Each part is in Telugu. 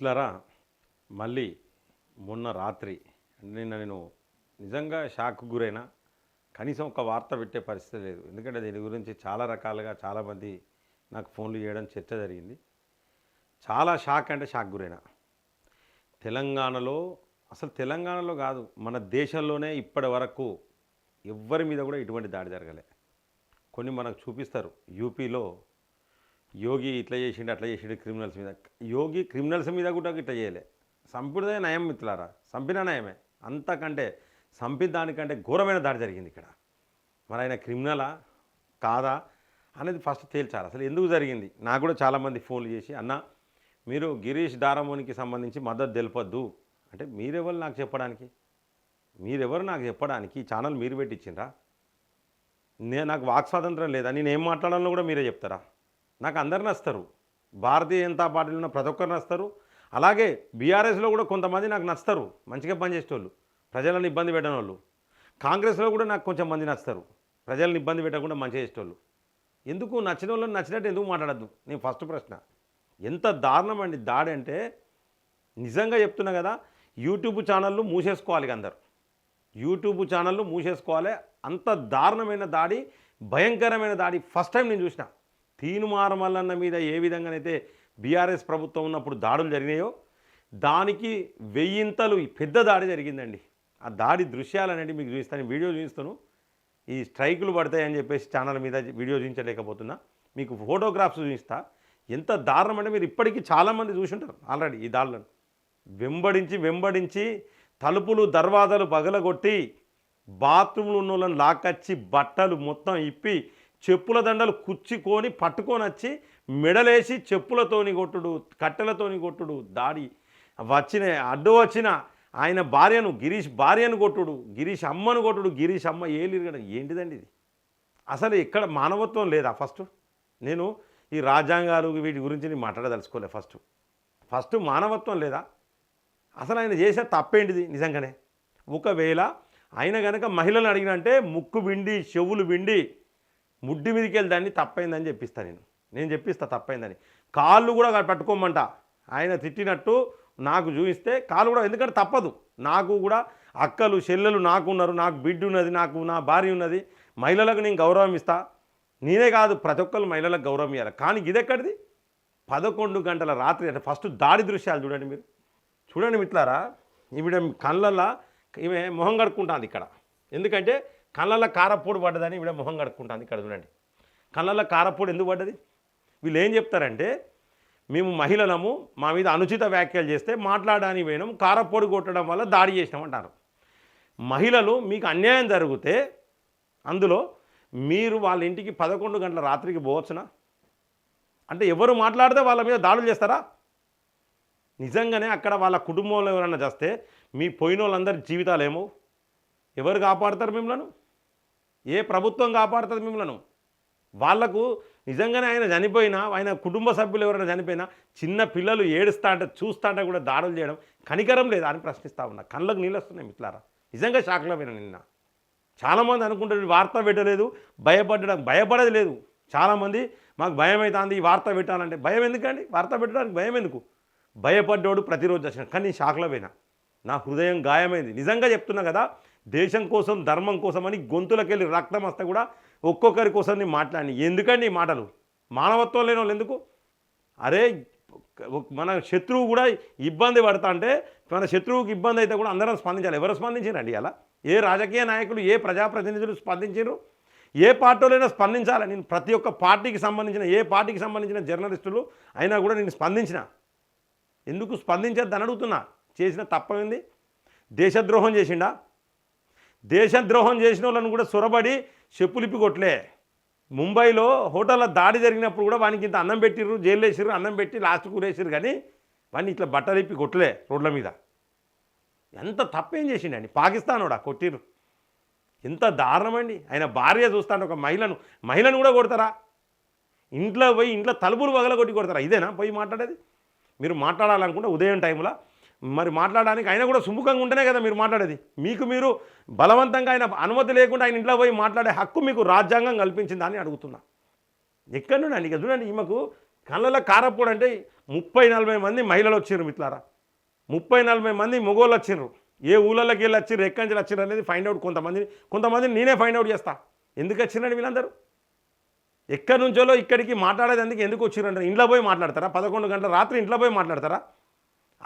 మిత్రులారా మళ్ళీ మొన్న రాత్రి నిన్న నేను నిజంగా షాక్ గురైన కనీసం ఒక వార్త పెట్టే పరిస్థితి లేదు. ఎందుకంటే దీని గురించి చాలా రకాలుగా చాలామంది నాకు ఫోన్లు చేయడం చర్చ జరిగింది. చాలా షాక్ అంటే షాక్ గురైన. తెలంగాణలో అసలు తెలంగాణలో కాదు మన దేశంలోనే ఇప్పటి వరకు ఎవ్వరి మీద కూడా ఇటువంటి దాడి జరగలే. కొన్ని మనకు చూపిస్తారు. యూపీలో యోగి ఇట్లా చేసిండు అట్లా చేసిండు క్రిమినల్స్ మీద. యోగి క్రిమినల్స్ మీద కూడా ఇట్లా చేయలే. సంపిదే నయం మిత్రులారా. సంపిన నయమే. అంతకంటే సంపి దానికంటే ఘోరమైన దాడి జరిగింది ఇక్కడ. మరి ఆయన క్రిమినలా? కాదా? అనేది ఫస్ట్ తేల్చాలి. అసలు ఎందుకు జరిగింది? నాకు కూడా చాలామంది ఫోన్లు చేసి అన్న మీరు గిరీష్ దారమోనికి సంబంధించి మద్దతు తెలపొద్దు. అంటే మీరెవరు నాకు చెప్పడానికి? మీరెవరు నాకు చెప్పడానికి? ఈ ఛానల్ మీరు పెట్టించిండ్రా నేను నాకు వాక్ స్వాతంత్రం లేదా? నేను ఏం మాట్లాడాలో కూడా మీరే చెప్తారా? నాకు అందరు నస్తారు భారతీయ జనతా పార్టీలో ఉన్న ప్రతి ఒక్కరు నస్తారు అలాగే బీఆర్ఎస్లో కూడా కొంతమంది నాకు నస్తారు మంచిగా పనిచేసేటోళ్ళు ప్రజలను ఇబ్బంది పెట్టని వాళ్ళు కాంగ్రెస్లో కూడా నాకు కొంచెం మంది నస్తారు ప్రజలను ఇబ్బంది పెట్టకుండా మంచిగా చేసేటోళ్ళు. ఎందుకు? నచ్చిన వాళ్ళని నచ్చినట్టు ఎందుకు మాట్లాడద్దు? నేను ఫస్ట్ ప్రశ్న. ఎంత దారుణం అండి దాడి అంటే నిజంగా చెప్తున్నా కదా యూట్యూబ్ ఛానళ్ళు మూసేసుకోవాలి అందరు. యూట్యూబ్ ఛానళ్ళు మూసేసుకోవాలి. అంత దారుణమైన దాడి భయంకరమైన దాడి ఫస్ట్ టైం నేను చూసిన. తీనుమార మల్లన్న మీద ఏ విధంగానైతే బీఆర్ఎస్ ప్రభుత్వం ఉన్నప్పుడు దాడులు జరిగినాయో దానికి వెయ్యింతలు పెద్ద దాడి జరిగిందండి. ఆ దాడి దృశ్యాలు అనేది మీకు చూపిస్తాను వీడియో చూపిస్తాను. ఈ స్ట్రైకులు పడతాయని చెప్పేసి ఛానల్ మీద వీడియో చూపించలేకపోతున్నా. మీకు ఫోటోగ్రాఫ్స్ చూపిస్తా. ఎంత దారుణం అంటే మీరు ఇప్పటికీ చాలామంది చూసుంటారు ఆల్రెడీ ఈ దాడులను. వెంబడించి వెంబడించి తలుపులు దర్వాజాలు పగలగొట్టి బాత్రూంలు ఉన్న వాళ్ళని లాక్కచ్చి బట్టలు మొత్తం ఇప్పి చెప్పుల దండలు కుచ్చుకొని పట్టుకొని వచ్చి మెడలేసి చెప్పులతోని కొట్టుడు కట్టెలతోని కొట్టుడు దాడి వచ్చిన అడ్డు వచ్చిన ఆయన భార్యను గిరీష్ భార్యను కొట్టుడు గిరీష్ అమ్మను కొట్టుడు గిరీష్ అమ్మ ఏలిరగడం ఏంటిదండి ఇది? అసలు ఇక్కడ మానవత్వం లేదా ఫస్ట్? నేను ఈ రాజ్యాంగాలు వీటి గురించి నేను మాట్లాడదలుచుకోలే ఫస్ట్. ఫస్ట్ మానవత్వం లేదా? అసలు ఆయన చేసే తప్పేంటిది నిజంగానే? ఒకవేళ ఆయన కనుక మహిళలు అడిగినంటే ముక్కు విండి చెవులు విండి ముడ్డి మీదకి వెళ్ళి దాన్ని తప్పైందని చెప్పిస్తా నేను. నేను చెప్పిస్తా తప్పైందని. కాళ్ళు కూడా పట్టుకోమంట. ఆయన తిట్టినట్టు నాకు చూపిస్తే కాళ్ళు కూడా ఎందుకంటే తప్పదు. నాకు కూడా అక్కలు చెల్లెలు నాకు ఉన్నారు. నాకు బిడ్డ ఉన్నది నాకు నా భార్య ఉన్నది. మహిళలకు నేను గౌరవం ఇస్తా. నేనే కాదు ప్రతి ఒక్కరు మహిళలకు గౌరవం ఇవ్వాలి కానీ ఇదెక్కడిది పదకొండు గంటల రాత్రి అంటే ఫస్ట్ దాడి దృశ్యాలు చూడండి మీరు. చూడండి మిట్లారా ఈవిడ కళ్ళల్లో ఈమె మొహం కడుక్కుంటుంది ఇక్కడ. ఎందుకంటే కళ్ళల్లో కారపొడి పడ్డదని వీడ మొహం కడుక్కుంటుంది ఇక్కడ చూడండి. కళ్ళల్లో కారపొడి ఎందుకు పడ్డది? వీళ్ళు ఏం చెప్తారంటే మేము మహిళలము మా మీద అనుచిత వ్యాఖ్యలు చేస్తే మాట్లాడడానికి పోయినాం కారపొడి కొట్టడం వల్ల దాడి చేసినామంటారు మహిళలు మీకు అన్యాయం జరిగితే అందులో మీరు వాళ్ళ ఇంటికి పదకొండు గంటల రాత్రికి పోవచ్చునా? అంటే ఎవరు మాట్లాడితే వాళ్ళ మీద దాడులు చేస్తారా? నిజంగానే అక్కడ వాళ్ళ కుటుంబంలో ఎవరైనా చేస్తే మీ పోయిన వాళ్ళందరి జీవితాలు ఏమో ఎవరు కాపాడతారు మిమ్మల్ని? ఏ ప్రభుత్వం కాపాడుతుంది మిమ్మల్ని? వాళ్ళకు నిజంగానే ఆయన చనిపోయినా ఆయన కుటుంబ సభ్యులు ఎవరైనా చనిపోయినా చిన్న పిల్లలు ఏడుస్తా అంటే చూస్తా అంటే కూడా దాడులు చేయడం కనికరం లేదా అని ప్రశ్నిస్తా ఉన్నా. కళ్ళకు నీళ్ళు వస్తున్నాయి మిట్లారా నిజంగా షాక్లో పోయినా నిన్న. చాలామంది అనుకుంటారు వార్త పెట్టలేదు భయపడడం భయపడేది లేదు. చాలామంది మాకు భయం అవుతుంది ఈ వార్త పెట్టాలంటే. భయం ఎందుకండి? వార్త పెట్టడానికి భయం ఎందుకు? భయపడ్డోడు ప్రతిరోజు వచ్చిన కానీ నేను షాక్లో పోయినా. నా హృదయం గాయమైంది. నిజంగా చెప్తున్నా కదా దేశం కోసం ధర్మం కోసం అని గొంతులకెళ్ళి రక్తం వస్తే కూడా ఒక్కొక్కరి కోసం నేను మాట్లాడి ఎందుకండి ఈ మాటలు? మానవత్వం లేని వాళ్ళు ఎందుకు? అరే మన శత్రువు కూడా ఇబ్బంది పడతా అంటే మన శత్రువుకి ఇబ్బంది అయితే కూడా అందరం స్పందించాలి. ఎవరు స్పందించారండి అలా ఏ రాజకీయ నాయకులు ఏ ప్రజాప్రతినిధులు స్పందించారు ఏ పార్టీలైనా స్పందించాలి? నేను ప్రతి ఒక్క పార్టీకి సంబంధించిన ఏ పార్టీకి సంబంధించిన జర్నలిస్టులు అయినా కూడా నేను స్పందించిన. ఎందుకు స్పందించద్దని అడుగుతున్నా? చేసిన తప్పమైంది దేశద్రోహం చేసిండా? దేశద్రోహం చేసిన వాళ్ళని కూడా సొరబడి చెప్పులిప్పి కొట్లే. ముంబైలో హోటల్లో దాడి జరిగినప్పుడు కూడా వానికి ఇంత అన్నం పెట్టిర్రు జైలు వేసిర్రు అన్నం పెట్టి లాస్ట్ కూరేసిర్రు కానీ వాడిని ఇట్లా బట్టలిప్పి కొట్టలే రోడ్ల మీద. ఎంత తప్పేం చేసిండండి పాకిస్తానోడా? కొట్టిర్రు. ఎంత దారుణమండి. ఆయన భార్య చూస్తాను ఒక మహిళను. మహిళను కూడా కొడతారా? ఇంట్లో పోయి ఇంట్లో తలుపులు పగలగొట్టి కొడతారా? ఇదేనా? పోయి మాట్లాడేది? మీరు మాట్లాడాలనుకుంటే ఉదయం టైంలో మరి మాట్లాడడానికి ఆయన కూడా సుముఖంగా ఉంటేనే కదా మీరు మాట్లాడేది. మీకు మీరు బలవంతంగా ఆయన అనుమతి లేకుండా ఆయన ఇంట్లో పోయి మాట్లాడే హక్కు మీకు రాజ్యాంగం కల్పించిందా అని అడుగుతున్నా. ఎక్కడి నుండి అండి? చూడండి ఈమెకు కళ్ళలో కారపూడి అంటే ముప్పై నలభై మంది మహిళలు వచ్చిర్రు మిత్రులారా ముప్పై నలభై మంది మొగోళ్ళు వచ్చిర్రు. ఏ ఊళ్ళలోకి వెళ్ళి వచ్చిర్రు ఎక్కడి నుంచి వచ్చిర్రు అనేది ఫైండ్ అవుట్ కొంతమంది కొంతమందిని నేనే ఫైండ్ అవుట్ చేస్తా. ఎందుకు వచ్చిరండి వీళ్ళందరూ? ఎక్కడి నుంచోలో ఇక్కడికి మాట్లాడేందుకు ఎందుకు వచ్చిరంటారు ఇంట్లో పోయి మాట్లాడతారా? పదకొండు గంటల రాత్రి ఇంట్లో పోయి మాట్లాడతారా?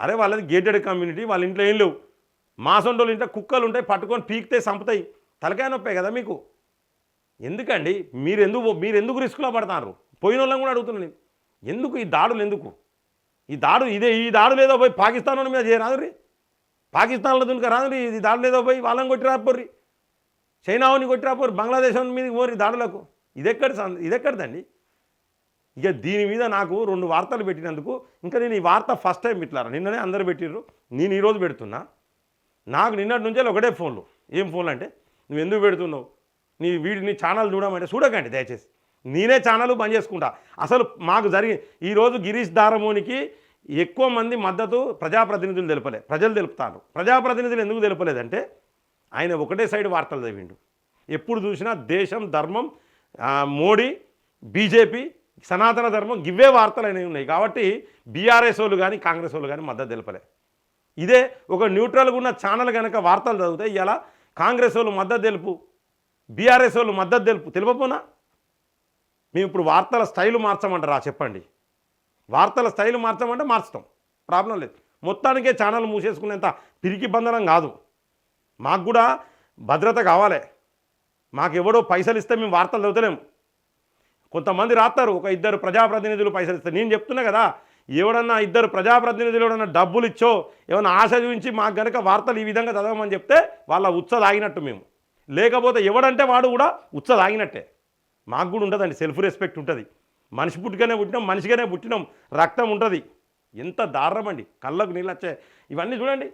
అరే వాళ్ళది గేటెడ్ కమ్యూనిటీ వాళ్ళ ఇంట్లో ఏం లేవు. మాసొంటోళ్ళు ఇంట్లో కుక్కలు ఉంటాయి పట్టుకొని పీకితే చంపుతాయి. తలకాయ నొప్పే కదా మీకు? ఎందుకండి? మీరు ఎందుకు మీరు ఎందుకు రిస్క్లో పడతారు పోయిన వాళ్ళని కూడా అడుగుతున్నాను నేను. ఎందుకు ఈ దాడులు ఎందుకు? ఈ దాడు ఇదే ఈ దాడులు ఏదో పోయి పాకిస్తాన్ వాళ్ళ మీద చేయరాదు రీ. పాకిస్తాన్లో దునుక రాదు రీ ఇది దాడులు ఏదో పోయి వాళ్ళని కొట్టి రాపోర్రి. వాళ్ళని కొట్టి రాపోరు బంగ్లాదేశ్ మీద పోరు దాడులకు. ఇదెక్కడ ఇది ఇదెక్కడిదండి? ఇక దీని మీద నాకు రెండు వార్తలు పెట్టినందుకు ఇంకా నేను ఈ వార్త ఫస్ట్ టైం పెట్టారు నిన్ననే అందరు పెట్టిర్రు. నేను ఈరోజు పెడుతున్నా. నాకు నిన్నటి నుంచే ఒకటే ఫోన్లు. ఏం ఫోన్లు అంటే నువ్వు ఎందుకు పెడుతున్నావు? నీ వీడి నీ ఛానల్ చూడమంటే చూడకండి దయచేసి. నేనే ఛానల్ బంద్ చేసుకుంటా. అసలు మాకు జరిగి ఈరోజు గిరీష్ దారమోనికి ఎక్కువ మంది మద్దతు ప్రజాప్రతినిధులు తెలపలే ప్రజలు తెలుపుతారు. ప్రజాప్రతినిధులు ఎందుకు తెలపలేదంటే ఆయన ఒకటే సైడ్ వార్తలు చదివిండు. ఎప్పుడు చూసినా దేశం ధర్మం మోడీ బీజేపీ సనాతన ధర్మం గివ్వే వార్తలు అనేవి ఉన్నాయి. కాబట్టి బీఆర్ఎస్ వాళ్ళు కానీ కాంగ్రెస్ వాళ్ళు కానీ మద్దతు తెలుపలే. ఇదే ఒక న్యూట్రల్గా ఉన్న ఛానల్ కనుక వార్తలు చదివితే ఇలా కాంగ్రెస్ వాళ్ళు మద్దతు తెలుపు బీఆర్ఎస్ వాళ్ళు మద్దతు తెలుపు తెలుపపోనా? మేము ఇప్పుడు వార్తల స్టైల్ మార్చమంటారా? చెప్పండి. వార్తల స్టైల్ మార్చమంటే మార్చుతాం. ప్రాబ్లం లేదు. మొత్తానికే ఛానల్ మూసేసుకునేంత పిరికి బంధనం కాదు. మాకు కూడా భద్రత కావాలి. మాకు ఎవడో పైసలు ఇస్తే మేము వార్తలు చదువుతలేము కొంతమంది రాస్తారు ఒక ఇద్దరు ప్రజాప్రతినిధులు పైసలు ఇస్తారు. నేను చెప్తున్నా కదా ఎవడన్నా ఇద్దరు ప్రజాప్రతినిధులు ఎవడన్నా డబ్బులు ఇచ్చో ఏమన్నా ఆశ చూపించి మాకు గనక వార్తలు ఈ విధంగా చదవమని చెప్తే వాళ్ళ ఉత్స తాగినట్టు మేము. లేకపోతే ఎవడంటే వాడు కూడా ఉత్స తాగినట్టే. మాకు కూడా ఉంటుందండి సెల్ఫ్ రెస్పెక్ట్ ఉంటుంది. మనిషి పుట్టుకనే పుట్టినాం మనిషిగానే పుట్టినాం రక్తం ఉంటుంది. ఎంత దారుణం అండి కళ్ళకు నీళ్ళు వచ్చే ఇవన్నీ చూడండి.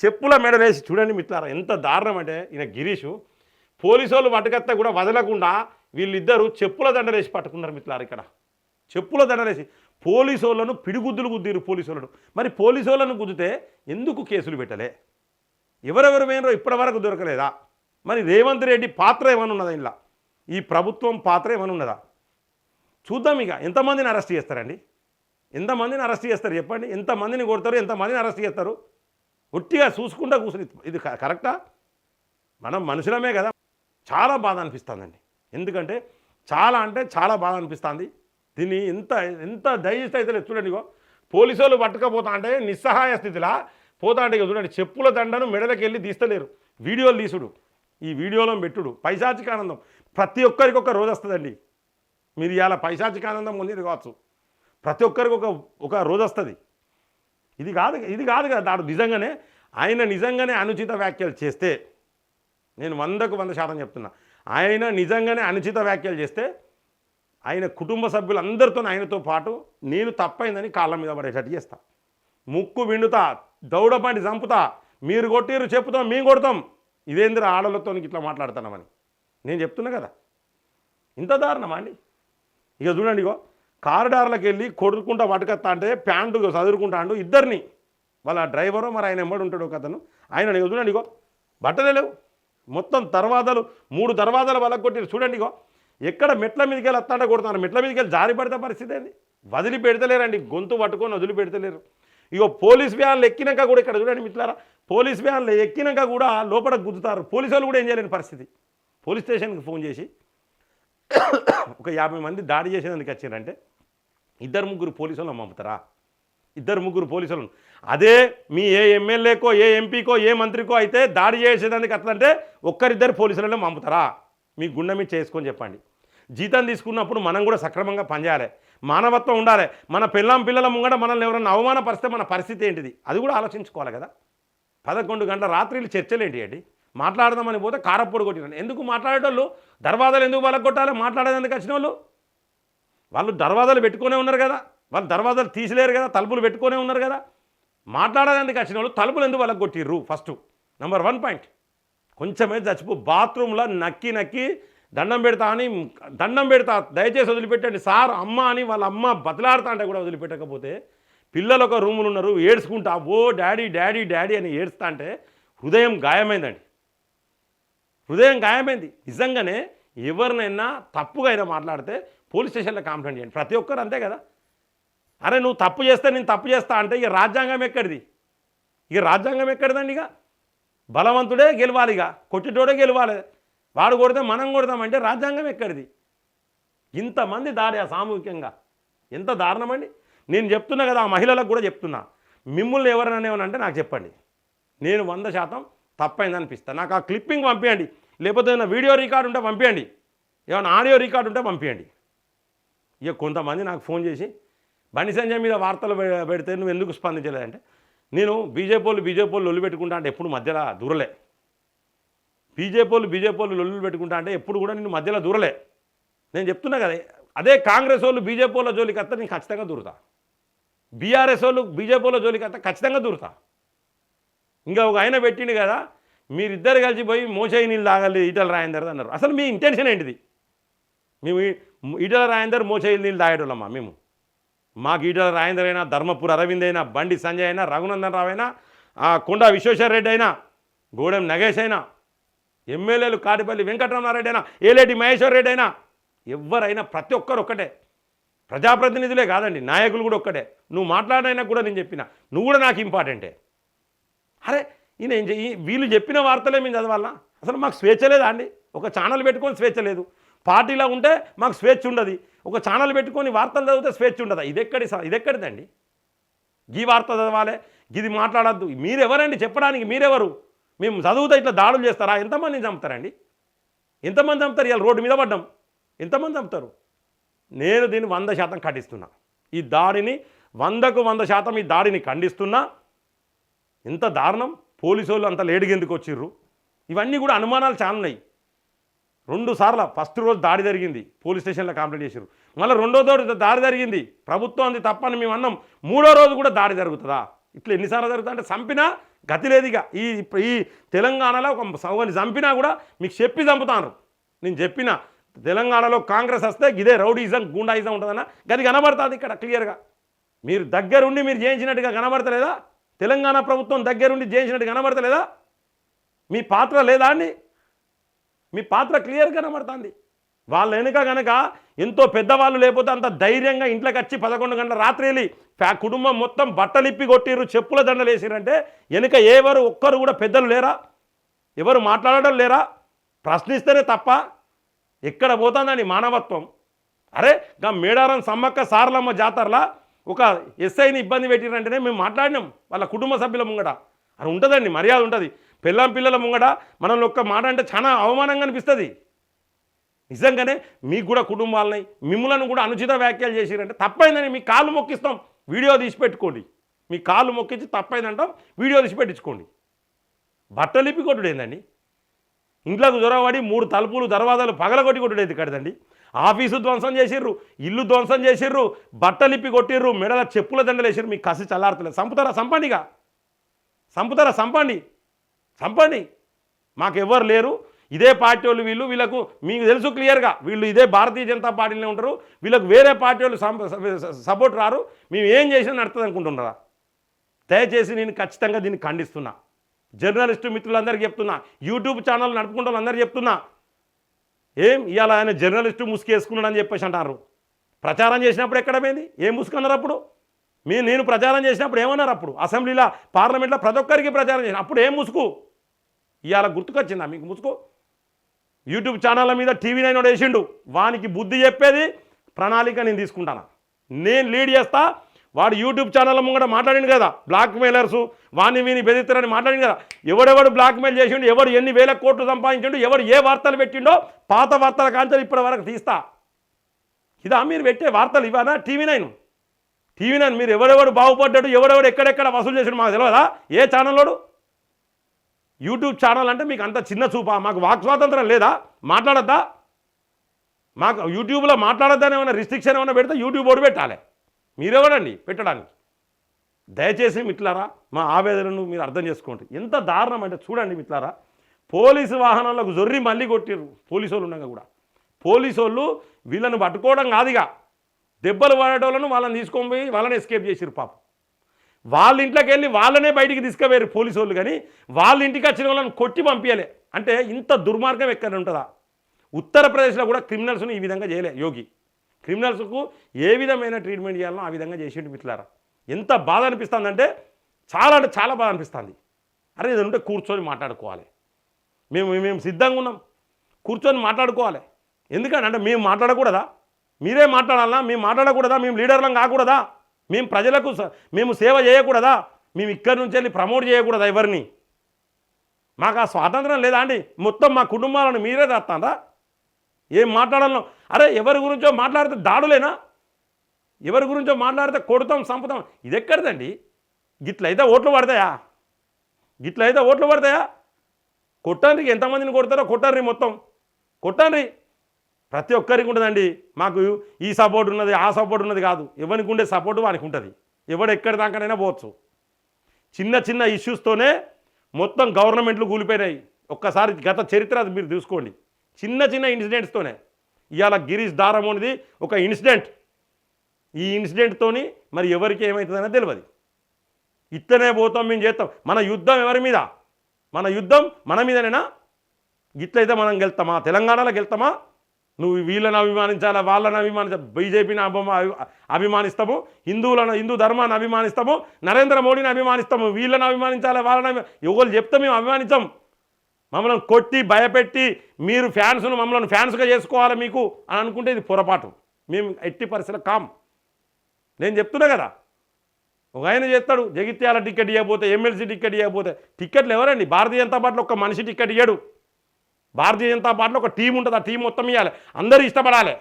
చెప్పుల మెడలేసి చూడండి మిట్లారా ఎంత దారుణం అంటే ఈయన గిరీషు పోలీసు వాళ్ళు పట్టుకత్తా కూడా వదలకుండా వీళ్ళిద్దరూ చెప్పుల దండలేసి పట్టుకున్నారు మిత్రులారు ఇక్కడ. చెప్పుల దండలేసి పోలీసు వాళ్ళను పిడిగుద్దులు గుద్దిరు పోలీసు వాళ్ళను మరి పోలీసు వాళ్ళను గుద్దితే ఎందుకు కేసులు పెట్టలే? ఎవరెవరు వేనరో ఇప్పటివరకు దొరకలేదా? మరి రేవంత్ రెడ్డి పాత్ర ఏమైనా ఉన్నదా ఇలా ఈ ప్రభుత్వం పాత్ర ఏమైనా ఉన్నదా? చూద్దాం ఇక. ఎంతమందిని అరెస్ట్ చేస్తారండి? ఎంతమందిని అరెస్ట్ చేస్తారు చెప్పండి? ఎంతమందిని కొడతారు? ఎంతమందిని అరెస్ట్ చేస్తారు? ఒట్టిగా చూసుకుంటా కూర్చుని. ఇది కరెక్టా? మనం మనుషులమే కదా. చాలా బాధ అనిపిస్తుందండి. ఎందుకంటే చాలా అంటే చాలా బాధ అనిపిస్తుంది. దీన్ని ఎంత ఎంత దయచేస్తే అయితే లేదు చూడండి ఇగో. పోలీసు వాళ్ళు పట్టుకపోతా అంటే నిస్సహాయ స్థితిలా పోతా అంటే చూడండి చెప్పుల దండను మెడలకు వెళ్ళి తీస్తలేరు. వీడియోలు తీసుడు. ఈ వీడియోలో పెట్టుడు. పైశాచికానందం ప్రతి ఒక్కరికి ఒక రోజు వస్తుందండి. మీరు ఇవాళ పైశాచికానందం ఆనందం కావచ్చు. ప్రతి ఒక్కరికి ఒక ఒక రోజు వస్తుంది. ఇది కాదు ఇది కాదు కదా దాడు. నిజంగానే ఆయన నిజంగానే అనుచిత వ్యాఖ్యలు చేస్తే నేను వందకు వంద శాతం చెప్తున్నా. ఆయన నిజంగానే అనుచిత వ్యాఖ్యలు చేస్తే ఆయన కుటుంబ సభ్యులందరితో ఆయనతో పాటు నేను తప్పైందని కాళ్ళ మీద పడేటట్టు చేస్తా. ముక్కు విండుతా దౌడపాటి చంపుతా మీరు కొట్టిరు చెప్పుతాం మేము కొడతాం. ఇదేందిరా ఆడలతో ఇట్లా మాట్లాడుతున్నామని. నేను చెప్తున్నా కదా. ఇంత దారుణమా అండి? ఇక చూడండి ఇగో కారిడార్లకు వెళ్ళి కొడుకుంటా పట్టుకొస్తా అంటే ప్యాంటు చదువుకుంటాడు ఇద్దరిని. వాళ్ళ డ్రైవరు మరి ఆయన ఎంబడి ఉంటాడు ఒక అతను. ఆయన ఇగో చూడండి ఇగో బట్టలే లేవు. మొత్తం తర్వాతలు మూడు దర్వాజాలు వాళ్ళకి కొట్టి చూడండి ఇగో ఎక్కడ మెట్ల మీదకి వెళ్ళి వస్తాంటే కొడుతున్నారు? మెట్ల మీదకి వెళ్ళి జారి పడితే పరిస్థితి ఏంది? వదిలి పెడతలేరండి గొంతు పట్టుకొని వదిలి పెడతలేరు ఇగో పోలీస్ వ్యాన్లు ఎక్కినాక కూడా ఇక్కడ చూడండి మిట్లారా పోలీస్ వ్యాన్లు ఎక్కినాక కూడా లోపల గుద్దుతారు. పోలీసు వాళ్ళు కూడా ఏం చేయలేని పరిస్థితి. పోలీస్ స్టేషన్కి ఫోన్ చేసి ఒక యాభై మంది దాడి చేసేందుకు వచ్చారంటే ఇద్దరు ముగ్గురు పోలీసు వాళ్ళని పంపుతారా ఇద్దరు ముగ్గురు పోలీసులను అదే మీ ఏ ఎమ్మెల్యేకో ఏ ఎంపీకో ఏ మంత్రికో అయితే దాడి చేసేదానికి అట్లంటే ఒక్కరిద్దరు పోలీసులను పంపుతారా? మీ గుండె మీద చేసుకొని చెప్పండి. జీతం తీసుకున్నప్పుడు మనం కూడా సక్రమంగా పనిచేయాలి. మానవత్వం ఉండాలి. మన పిల్లం పిల్లల ముంగడ మనల్ని ఎవరైనా అవమానపరిస్తే మన పరిస్థితి ఏంటిది? అది కూడా ఆలోచించుకోవాలి కదా. పదకొండు గంటల రాత్రిలు చర్చలు ఏంటి అండి మాట్లాడదామని పోతే కారప్పొడి కొట్టినాను ఎందుకు మాట్లాడేటోళ్ళు? దర్వాజాలు ఎందుకు వాళ్ళకి కొట్టాలి మాట్లాడేందుకు వచ్చిన వాళ్ళు వాళ్ళు దర్వాజాలు పెట్టుకునే ఉన్నారు కదా. వాళ్ళు దర్వాజాలు తీసిలేరు కదా. తలుపులు పెట్టుకునే ఉన్నారు కదా. మాట్లాడడానికి వచ్చిన వాళ్ళు తలుపులు ఎందుకు వాళ్ళకి కొట్టిర్రు? ఫస్ట్ నెంబర్ వన్ పాయింట్ కొంచెమే చచ్చిపో బాత్రూంలో నక్కి నక్కి దండం పెడతా అని దండం పెడతా దయచేసి వదిలిపెట్టండి. సార్ అమ్మ అని వాళ్ళ అమ్మ బతలాడుతా అంటే కూడా వదిలిపెట్టకపోతే పిల్లలు ఒక రూములు ఉన్నారు ఏడ్చుకుంటా ఓ డాడీ డాడీ డాడీ అని ఏడుస్తా అంటే హృదయం గాయమైందండి. హృదయం గాయమైంది. నిజంగానే ఎవరినైనా తప్పుగా అయినా మాట్లాడితే పోలీస్ స్టేషన్లో కంప్లైంట్ చేయండి. ప్రతి ఒక్కరు అంతే కదా? అరే నువ్వు తప్పు చేస్తే నేను తప్పు చేస్తా అంటే ఇక రాజ్యాంగం ఎక్కడిది? ఇక రాజ్యాంగం ఎక్కడిదండి ఇక? బలవంతుడే గెలవాలి ఇక. కొట్టేటోడే గెలవాలి. వాడు కొడితే మనం కొడతామంటే రాజ్యాంగం ఎక్కడిది? ఇంతమంది దారి ఆ సామూహికంగా. ఎంత దారుణమండి? నేను చెప్తున్నా కదా ఆ మహిళలకు కూడా చెప్తున్నా. మిమ్మల్ని ఎవరైనా ఏమనంటే నాకు చెప్పండి. నేను వంద శాతం తప్పైంది అనిపిస్తా నాకు ఆ క్లిప్పింగ్ పంపించండి లేకపోతే ఏదైనా వీడియో రికార్డు ఉంటే పంపించండి ఏమైనా ఆడియో రికార్డు ఉంటే పంపించండి ఇక కొంతమంది నాకు ఫోన్ చేసి బండి సంజయ్ మీద వార్తలు పెడితే నువ్వు ఎందుకు స్పందించలేదంటే నేను బీజేపీ వాళ్ళు బీజేపీ వాళ్ళు లొల్లు పెట్టుకుంటా అంటే ఎప్పుడు మధ్యలో దూరలే. బీజేపీ వాళ్ళు బీజేపీ వాళ్ళు లొల్లు పెట్టుకుంటా అంటే ఎప్పుడు కూడా నేను మధ్యలో దూరలే. నేను చెప్తున్నా కదా అదే కాంగ్రెస్ వాళ్ళు బీజేపీ వాళ్ళ జోలికి వస్తే నేను ఖచ్చితంగా దూరుతా. బీఆర్ఎస్ వాళ్ళు బీజేపీ వాళ్ళ జోలికి వస్తే ఖచ్చితంగా దూరుతా. ఇంకా ఒక ఆయన పెట్టిండు కదా మీరిద్దరు కలిసి పోయి మోసే నీళ్ళు తాగాలి ఈటల రాయందర్ అన్నారు. అసలు మీ ఇంటెన్షన్ ఏంటిది? మేము ఈటల రాయందర్ మోసే నీళ్ళు తాగేటోళ్ళమ్మా మేము? మాకు ఈటల రాజేందర్ అయినా ధర్మపురి అరవింద్ అయినా బండి సంజయ్ అయినా రఘునందన్ రావు అయినా ఆ కొండా విశ్వేశ్వర రెడ్డి అయినా గూడెం నగేష్ అయినా ఎమ్మెల్యేలు కాటిపల్లి వెంకటరమణారెడ్డి అయినా ఏలేటి మహేశ్వర్ రెడ్డి అయినా ఎవరైనా ప్రతి ఒక్కరు ఒక్కటే. ప్రజాప్రతినిధులే కాదండి నాయకులు కూడా ఒక్కటే. నువ్వు మాట్లాడైనా కూడా నేను చెప్పిన. నువ్వు కూడా నాకు ఇంపార్టెంటే. అరే ఈయన ఏం చెయ్యి వీళ్ళు చెప్పిన వార్తలే మేము చదవాలా? అసలు మాకు స్వేచ్ఛ లేదా అండి? ఒక ఛానల్ పెట్టుకొని స్వేచ్ఛ లేదు. పార్టీలో ఉంటే మాకు స్వేచ్ఛ ఉండదు. ఒక ఛానల్ పెట్టుకొని వార్తలు చదివితే స్వేచ్ఛ ఉండదా? ఇదెక్కడి ఇదెక్కడిదండి? ఈ వార్త చదవాలి ఇది మాట్లాడద్దు. మీరెవరండి? చెప్పడానికి మీరెవరు? మేము చదువుతా ఇట్లా దాడులు చేస్తారా? ఎంతమందిని చంపుతారండి? ఎంతమంది చంపుతారు? ఇవాళ రోడ్డు మీద పడ్డాం. ఎంతమంది చంపుతారు? నేను దీన్ని వంద శాతం ఖండిస్తున్నా. ఈ దాడిని వందకు వంద శాతం ఈ దాడిని ఖండిస్తున్నా. ఎంత దారుణం? పోలీసు వాళ్ళు అంత లేటుగా ఎందుకు వచ్చిర్రు? ఇవన్నీ కూడా అనుమానాలు చాలా ఉన్నాయి రెండు సార్లు ఫస్ట్ రోజు దాడి జరిగింది. పోలీస్ స్టేషన్లో కంప్లైంట్ చేశారు. మళ్ళీ రెండో రోజు దాడి జరిగింది. ప్రభుత్వం అది తప్పని మేము అన్నాం. మూడో రోజు కూడా దాడి జరుగుతుందా? ఇట్లా ఎన్నిసార్లు జరుగుతుంది అంటే చంపినా గతి లేదు ఇక. ఈ ఈ తెలంగాణలో ఒక సౌని చంపినా కూడా మీకు చెప్పి చంపుతాను నేను చెప్పిన తెలంగాణలో కాంగ్రెస్ వస్తే ఇదే రౌడీజం గూండాయిజం ఉంటుందన్న గది కనబడుతుంది ఇక్కడ క్లియర్గా. మీరు దగ్గరుండి మీరు చేయించినట్టుగా కనబడతలేదా? తెలంగాణ ప్రభుత్వం దగ్గరుండి చేయించినట్టు కనబడతలేదా? మీ పాత్ర లేదా అండి? మీ పాత్ర క్లియర్ కనబడుతుంది. వాళ్ళ వెనుక కనుక ఎంతో పెద్దవాళ్ళు లేకపోతే అంత ధైర్యంగా ఇంట్లోకి వచ్చి పదకొండు గంటల రాత్రి వెళ్ళి కుటుంబం మొత్తం బట్టలిప్పి కొట్టిర్రు చెప్పుల దండలు వేసిరంటే వెనుక ఎవరు ఒక్కరు కూడా పెద్దలు లేరా? ఎవరు మాట్లాడడం లేరా? ప్రశ్నిస్తేనే తప్ప ఎక్కడ పోతుందని మానవత్వం? అరే గా మేడారం సమ్మక్క సారలమ్మ జాతరలా ఒక ఎస్ఐని ఇబ్బంది పెట్టిరంటేనే మేము మాట్లాడినాం వాళ్ళ కుటుంబ సభ్యుల ముంగట. అని ఉంటుందండి మర్యాద ఉంటుంది. పెళ్ళాం పిల్లల ముంగడ మనల్ని ఒక్క మాట అంటే చాలా అవమానంగా అనిపిస్తుంది. నిజంగానే మీకు కూడా కుటుంబాలని మిమ్మల్ని కూడా అనుచిత వ్యాఖ్యలు చేసిరంటే తప్పైందని మీ కాళ్ళు మొక్కిస్తాం. వీడియో తీసి పెట్టుకోండి మీ కాళ్ళు మొక్కించి తప్పైందంటాం. వీడియో తీసి పెట్టించుకోండి బట్టలిప్పి కొట్టుడు ఏందండి? ఇంట్లోకి దొరవడి మూడు తలుపులు దర్వాజాలు పగలగొట్టి కొట్టుడేది కడదండి ఆఫీసు ధ్వంసం చేసిర్రు ఇల్లు ధ్వంసం చేసిర్రు బట్టలిప్పి కొట్టిర్రు మెడల చెప్పుల దండలు వేసిర్రు మీకు కసి చల్లారతలేదు. సంపుతారా సంపండిగా సంపుతారా సంపండి సంపండి. మాకెవ్వరు లేరు. ఇదే పార్టీ వాళ్ళు వీళ్ళు వీళ్ళకు మీకు తెలుసు క్లియర్గా వీళ్ళు ఇదే భారతీయ జనతా పార్టీలో ఉంటారు. వీళ్ళకు వేరే పార్టీ వాళ్ళు సపోర్ట్ రారు. మేము ఏం చేసినా నడుతుంది అనుకుంటున్నారా? దయచేసి నేను ఖచ్చితంగా దీన్ని ఖండిస్తున్నా. జర్నలిస్టు మిత్రులందరికీ చెప్తున్నా. యూట్యూబ్ ఛానల్ నడుపుకుంటున్న వాళ్ళందరికీ చెప్తున్నా. ఏం ఇవాళ ఆయన జర్నలిస్టు ముసుగేసుకున్నాడు అని చెప్పేసి అంటారు. ప్రచారం చేసినప్పుడు ఎక్కడ ఏం ముసుకున్నారు అప్పుడు? మీ నేను ప్రచారం చేసినప్పుడు ఏమన్నారు అప్పుడు? అసెంబ్లీలో పార్లమెంట్లో ప్రతి ఒక్కరికి ప్రచారం చేసిన అప్పుడు ఏం ముసుకు ఇవాళ గుర్తుకొచ్చిందా మీకు ముసుకో యూట్యూబ్ ఛానళ్ళ మీద టీవీ నైన్ వాడు వేసిండు. వానికి బుద్ధి చెప్పేది ప్రణాళిక నేను తీసుకుంటాను? నేను లీడ్ చేస్తా వాడు యూట్యూబ్ ఛానల్ ముంగట మాట్లాడిండు కదా బ్లాక్మెయిలర్స్ వాణ్ణి వీని బెదిరిస్తారని మాట్లాడింది కదా. ఎవడెవడు బ్లాక్మెయిల్ చేసిండు ఎవడు ఎన్ని వేల కోట్లు సంపాదించిండు ఎవడు ఏ వార్తలు పెట్టిండో పాత వార్తల కాంచెలు ఇప్పటి వరకు తీస్తా. ఇదా మీరు పెట్టే వార్తలు ఇవ్వనా టీవీ నైన్? టీవీ నైన్ మీరు ఎవడెవడు బాగుపడ్డాడు ఎవడెవడు ఎక్కడెక్కడ వసూలు చేసాడు మాకు తెలియదా ఏ ఛానల్లోడు యూట్యూబ్ ఛానల్ అంటే మీకు అంత చిన్న చూపా మాకు వాక్ స్వాతంత్రం లేదా? మాట్లాడద్దా? మాకు యూట్యూబ్లో మాట్లాడద్దని ఏమైనా రిస్ట్రిక్షన్ ఏమైనా పెడితే యూట్యూబ్ ఓడి పెట్టాలి. మీరెవడండి పెట్టడానికి? దయచేసి మిట్లారా మా ఆవేదనను మీరు అర్థం చేసుకోండి. ఎంత దారుణం అంటే చూడండి మిట్లారా పోలీసు వాహనాలకు జొర్రి మళ్ళీ కొట్టిరు పోలీసు వాళ్ళు ఉండగా కూడా. పోలీసు వాళ్ళు వీళ్ళని పట్టుకోవడం కాదుగా. దెబ్బలు పడేటోళ్ళను వాళ్ళని తీసుకొని పోయి వాళ్ళని ఎస్కేప్ చేసిరు పాపం. వాళ్ళ ఇంట్లోకి వెళ్ళి వాళ్ళనే బయటికి తీసుకుపోయారు పోలీసు వాళ్ళు కానీ వాళ్ళ ఇంటికి వచ్చిన వాళ్ళని కొట్టి పంపించలే అంటే ఇంత దుర్మార్గం ఎక్కడ ఉంటుందా? ఉత్తరప్రదేశ్లో కూడా క్రిమినల్స్ని ఈ విధంగా చేయలే యోగి. క్రిమినల్స్కు ఏ విధమైన ట్రీట్మెంట్ చేయాలనో ఆ విధంగా చేసేటి మిట్లారా ఎంత బాధ అనిపిస్తుందంటే చాలా అంటే చాలా బాధ అనిపిస్తుంది. అరే ఇది ఉంటే కూర్చొని మాట్లాడుకోవాలి. మేము మేము సిద్ధంగా ఉన్నాం. కూర్చొని మాట్లాడుకోవాలి. ఎందుకంటే అంటే మేము మాట్లాడకూడదా? మీరే మాట్లాడాలా మేము మాట్లాడకూడదా? మేము లీడర్లం కాకూడదా? మేము ప్రజలకు స- మేము సేవ చేయకూడదా? మేము ఇక్కడి నుంచి వెళ్ళి ప్రమోట్ చేయకూడదా ఎవరిని? మాకు ఆ స్వాతంత్రం లేదా అండి? మొత్తం మా కుటుంబాలను మీరే తెస్తారా ఏం మాట్లాడాలను? అరే ఎవరి గురించో మాట్లాడితే దాడులేనా? ఎవరి గురించో మాట్లాడితే కొడతాం సంపుతాం? ఇది ఎక్కడిదండి గిట్లయితే ఓట్లు పడతాయా? గిట్లయితే ఓట్లు పడతాయా? కొట్టండి ఎంతమందిని కొడతారో కొట్టండి మొత్తం. కొట్టండి ప్రతి ఒక్కరికి ఉంటుందండి. మాకు ఈ సపోర్ట్ ఉన్నది ఆ సపోర్ట్ ఉన్నది కాదు. ఎవరికి ఉండే సపోర్ట్ వానికి ఉంటుంది. ఎవడు ఎక్కడి దాకానైనా పోవచ్చు. చిన్న చిన్న ఇష్యూస్తోనే మొత్తం గవర్నమెంట్లు కూలిపోయినాయి. ఒక్కసారి గత చరిత్ర అది మీరు చూసుకోండి. చిన్న చిన్న ఇన్సిడెంట్స్తోనే ఇవాళ గిరీష్ దారం అనేది ఒక ఇన్సిడెంట్ ఈ ఇన్సిడెంట్తోని మరి ఎవరికి ఏమవుతుందనే తెలియదు ఇట్లనే పోతాం మేము చేస్తాం. మన యుద్ధం ఎవరి మీద? మన యుద్ధం మన మీదనేనా? ఇట్లయితే మనం గెలుతామా తెలంగాణలో గెలుతామా నువ్వు వీళ్ళని అభిమానించాలా వాళ్ళని అభిమానించాలి బీజేపీని అభిమా అభిమానిస్తాము హిందువులను హిందూ ధర్మాన్ని అభిమానిస్తాము నరేంద్ర మోడీని అభిమానిస్తాము వీళ్ళని అభిమానించాలా వాళ్ళని ఎవరు చెప్తే మేము అభిమానించాం. మమ్మల్ని కొట్టి భయపెట్టి మీరు ఫ్యాన్స్ను మమ్మల్ని ఫ్యాన్స్గా చేసుకోవాలి మీకు అని అనుకుంటే ఇది పొరపాటు. మేము ఎట్టి పరిస్థితులు కాం. నేను చెప్తున్నా కదా. ఒక ఆయన చేస్తాడు జగిత్యాల టికెట్ ఇవ్వకపోతే ఎమ్మెల్సీ టికెట్ ఇవ్వకపోతే టికెట్లు ఎవరండి? భారతీయ జనతా పార్టీలో ఒక మనిషి టికెట్ ఇవ్వడు భారతీయ జనతా పార్టీలో ఒక టీం ఉంటుంది ఆ టీం మొత్తం ఇవ్వాలి అందరూ ఇష్టపడాలి.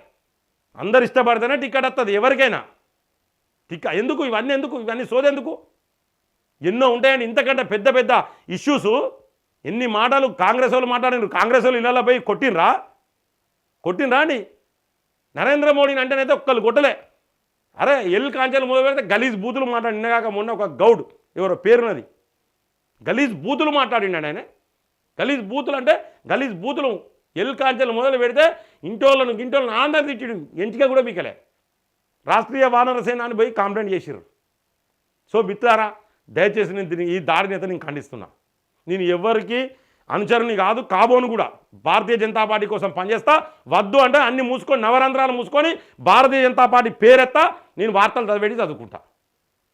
అందరు ఇష్టపడితేనే టికెట్ వస్తుంది ఎవరికైనా. టిక్క ఎందుకు ఇవన్నీ ఎందుకు? ఇవన్నీ సోదెందుకు? ఎన్నో ఉంటాయండి. ఇంతకంటే పెద్ద పెద్ద ఇష్యూస్. ఎన్ని మాటలు కాంగ్రెస్ వాళ్ళు మాట్లాడినారు? కాంగ్రెస్ వాళ్ళు ఇళ్ళలో పోయి కొట్టినరా కొట్టినరా అండి? నరేంద్ర మోడీని అంటేనైతే ఒక్కళ్ళు కొట్టలే. అరే ఎల్ కాంచెలు మొదలు పెడితే గలీజ్ బూతులు మాట్లాడి మొన్న ఒక గౌడ్ ఎవరో పేరున్నది. గలీజ్ బూతులు మాట్లాడిండు ఆయన. గలీజ్ బూతులు అంటే గలీజ్ బూతులు. ఎల్ కాంచెలు మొదలు పెడితే ఇంటోళ్ళను గింటోళ్ళను ఆంధ్ర తిట్టిడు. ఎంటిక కూడా మీకలే రాష్ట్రీయ వానర సేన అని పోయి కంప్లైంట్ చేసిర్రు. సో మిత్రారా దయచేసి నేను దీన్ని ఈ దాడిని అయితే నేను ఖండిస్తున్నా. నేను ఎవరికి అనుచరుని కాదు కాబోను కూడా. భారతీయ జనతా పార్టీ కోసం పనిచేస్తా. వద్దు అంటే అన్ని మూసుకొని నవరంధ్రాలు మూసుకొని భారతీయ జనతా పార్టీ పేరెత్తా. నేను వార్తలు చదివేటి చదువుకుంటా.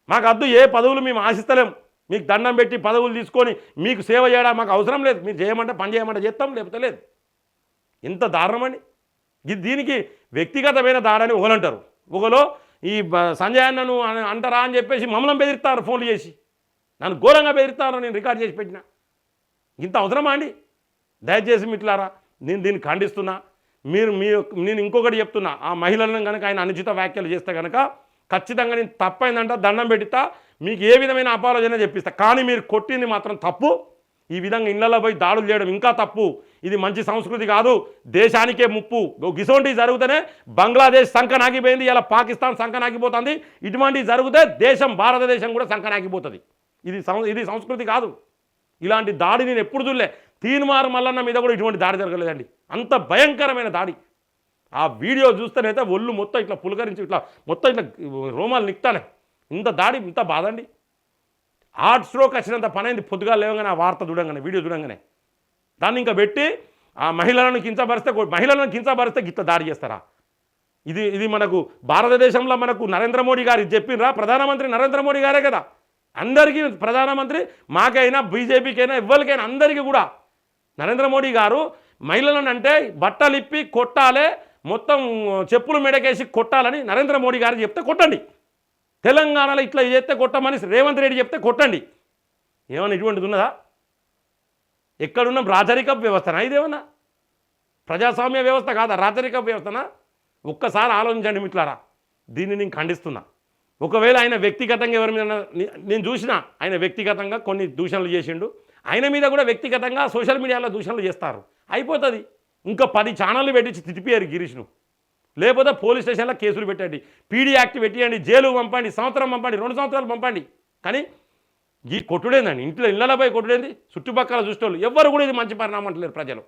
మాకు వద్దు ఏ పదవులు మేము ఆశిస్తలేం. మీకు దండం పెట్టి పదవులు తీసుకొని మీకు సేవ చేయడం మాకు అవసరం లేదు. మీరు చేయమంటే పని చేయమంటే చేస్తాం లేకపోతే లేదు. ఇంత దారుణమని. ఇది దీనికి వ్యక్తిగతమైన దాడని ఒకలంటారు. ఒకలో ఈ సంజయ్ అన్నను అంటారా అని చెప్పేసి మమ్మల్ని బెదిరిస్తారు ఫోన్లు చేసి. నన్ను ఘోరంగా బెదిరిస్తారు నేను రికార్డ్ చేసి పెట్టిన. ఇంత అవసరమా అండి? దయచేసి మిట్లారా నేను దీన్ని ఖండిస్తున్నా. మీరు మీ నేను ఇంకొకటి చెప్తున్నా. ఆ మహిళలను కనుక ఆయన అనుచిత వ్యాఖ్యలు చేస్తే కనుక ఖచ్చితంగా నేను తప్పైందంట దండం పెడతా. మీకు ఏ విధమైన అపాలజన చెప్పిస్తా. కానీ మీరు కొట్టింది మాత్రం తప్పు. ఈ విధంగా ఇళ్ళలో పోయి దాడులు చేయడం ఇంకా తప్పు. ఇది మంచి సంస్కృతి కాదు. దేశానికే ముప్పు. గిసోంటివి జరిగితేనే బంగ్లాదేశ్ సంకనాగిపోయింది. ఇలా పాకిస్తాన్ సంకనాగిపోతుంది. ఇటువంటివి జరిగితే దేశం భారతదేశం కూడా సంకనాగిపోతుంది. ఇది సం- ఇది సంస్కృతి కాదు. ఇలాంటి దాడి నేను ఎప్పుడు చూడలే. తీన్మార్ మల్లన్న మీద కూడా ఇటువంటి దాడి జరగలేదండి. అంత భయంకరమైన దాడి. ఆ వీడియో చూస్తేనైతే ఒళ్ళు మొత్తం ఇట్లా పులకరించి ఇట్లా మొత్తం ఇట్లా రోమాలు నిక్తానే. ఇంత దాడి ఇంత బాధ అండి? హార్ట్ స్ట్రోక్ వచ్చినంత పని అయింది పొద్దుగా లేవగానే ఆ వార్త చూడంగానే వీడియో చూడంగానే. దాన్ని ఇంకా పెట్టి ఆ మహిళలను కించపరిస్తే మహిళలను కించపరిస్తే గిట్ల దాడి చేస్తారా? ఇది ఇది మనకు భారతదేశంలో మనకు నరేంద్ర మోడీ గారు ఇది ప్రధానమంత్రి నరేంద్ర మోడీ గారే కదా. అందరికీ ప్రధానమంత్రి మాకైనా బీజేపీకైనా ఎవరికైనా అందరికీ కూడా నరేంద్ర మోడీ గారు మహిళలను అంటే బట్టలిప్పి కొట్టాలే మొత్తం చెప్పులు మెడకేసి కొట్టాలని నరేంద్ర మోడీ గారు చెప్తే కొట్టండి. తెలంగాణలో ఇట్లా చేస్తే కొట్టమని రేవంత్ రెడ్డి చెప్తే కొట్టండి. ఏమన్నా ఇటువంటిది ఉన్నదా? ఎక్కడున్నాం రాచరిక వ్యవస్థనా ఇదేమన్నా ప్రజాస్వామ్య వ్యవస్థ కాదా? రాచరిక వ్యవస్థనా? ఒక్కసారి ఆలోచించండి మిట్లారా దీన్ని నేను ఖండిస్తున్నా. ఒకవేళ ఆయన వ్యక్తిగతంగా ఎవరి మీద నేను చూసిన ఆయన వ్యక్తిగతంగా కొన్ని దూషణలు చేసిండు. ఆయన మీద కూడా వ్యక్తిగతంగా సోషల్ మీడియాలో దూషణలు చేస్తారు. అయిపోతుంది. ఇంకా పది ఛానళ్ళు పెట్టించి తిట్టిపోయారు గిరీష్ను. లేకపోతే పోలీస్ స్టేషన్లో కేసులు పెట్టండి. పీడీ యాక్ట్ పెట్టియండి జైలు పంపండి సంవత్సరం పంపండి రెండు సంవత్సరాలు పంపండి. కానీ ఈ కొట్టుడేందండి? ఇంట్లో ఇళ్ళపై కొట్టుడేంది? చుట్టుపక్కల చూసేవాళ్ళు ఎవరు కూడా ఇది మంచి పరిణామం అంటలేరు ప్రజలు.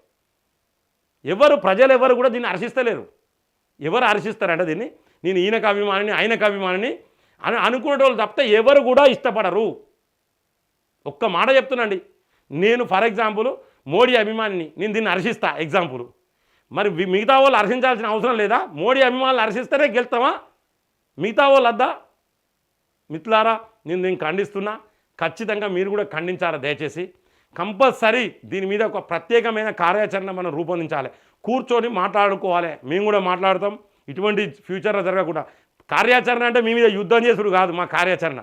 ఎవరు ప్రజలు ఎవరు కూడా దీన్ని హర్షిస్తలేరు ఎవరు హర్షిస్తారంటే దీన్ని? నేను ఈయనకు అభిమానిని ఆయనకు అభిమానిని అని అనుకునేటోళ్ళు తప్పితే ఎవరు కూడా ఇష్టపడరు. ఒక్క మాట చెప్తున్నాండి. నేను ఫర్ ఎగ్జాంపుల్ మోడీ అభిమానిని నేను దీన్ని హర్షిస్తా ఎగ్జాంపుల్. మరి మిగతా వాళ్ళు హర్షించాల్సిన అవసరం లేదా? మోడీ అభిమానులు హర్షిస్తేనే గెలుస్తామా? మిగతా వాళ్ళు వద్దా మిత్రులారా నేను నేను ఖండిస్తున్నా. ఖచ్చితంగా మీరు కూడా ఖండించారా దయచేసి? కంపల్సరీ దీని మీద ఒక ప్రత్యేకమైన కార్యాచరణ మనం రూపొందించాలి. కూర్చొని మాట్లాడుకోవాలి. మేము కూడా మాట్లాడతాం. ఇటువంటి ఫ్యూచర్లో జరగకుండా. కార్యాచరణ అంటే మీ మీద యుద్ధం చేసుడు కాదు మా కార్యాచరణ.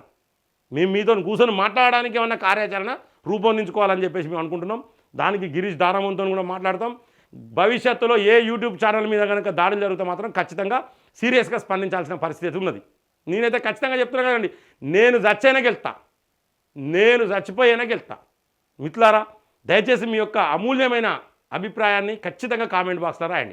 మేము మీతో కూర్చొని మాట్లాడడానికి ఏమన్నా కార్యాచరణ రూపొందించుకోవాలని చెప్పేసి మేము అనుకుంటున్నాం. దానికి గిరీష్ దారామంతో కూడా మాట్లాడతాం. భవిష్యత్తులో ఏ యూట్యూబ్ ఛానల్ మీద కనుక దాడులు జరిగితే మాత్రం ఖచ్చితంగా సీరియస్గా స్పందించాల్సిన పరిస్థితి ఉన్నది. నేనైతే ఖచ్చితంగా చెప్తున్నా కదండి నేను చచ్చైనా గెలుతా నేను చచ్చిపోయినా గెలుతా మిత్రులారా దయచేసి మీ యొక్క అమూల్యమైన అభిప్రాయాన్ని ఖచ్చితంగా కామెంట్ బాక్స్లో రాయండి.